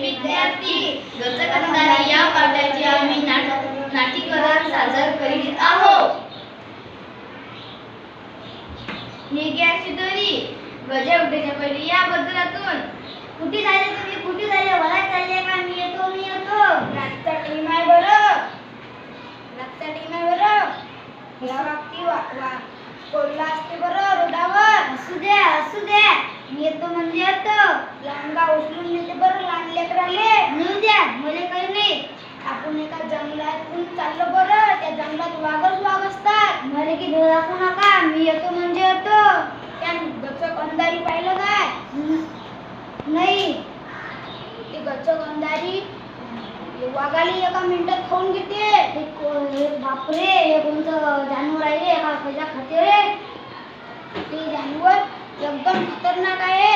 विद्यार्थी या पाठाचे आम्ही नाटक सादर करीत आहोत निघ्याची दोरी गजा उठायच्या पहिले या बदलातून कुठे झाले तुम्ही कुठे झाले मला चालले का मी येतो मी येतो रातचा टीम आहे बरं रातचा टीम आहे बरं या वागती वा वा कोल्हा असते बरं रोडावर असू द्या असू द्या. मी येतो म्हणजे येतो. लांगा उचलून नेते बरं लहान लेकराले नेऊ द्या मला काही नाही. आपण एका जंगलातून चाललो बरं त्या जंगलात वाघच वाघ असतात. मला की भेळ दाखवू नका मी येतो म्हणजे येतो. त्या गचक अंधारी पाहिलं काय? नाही. ते गचक अंधारी वाघाली एका मिनिटात खाऊन घेते. हे हे बापरे हे कोणतं जानवर आहे एका पैसा खाते रे ते जानवर एकदम खतरनाक आहे.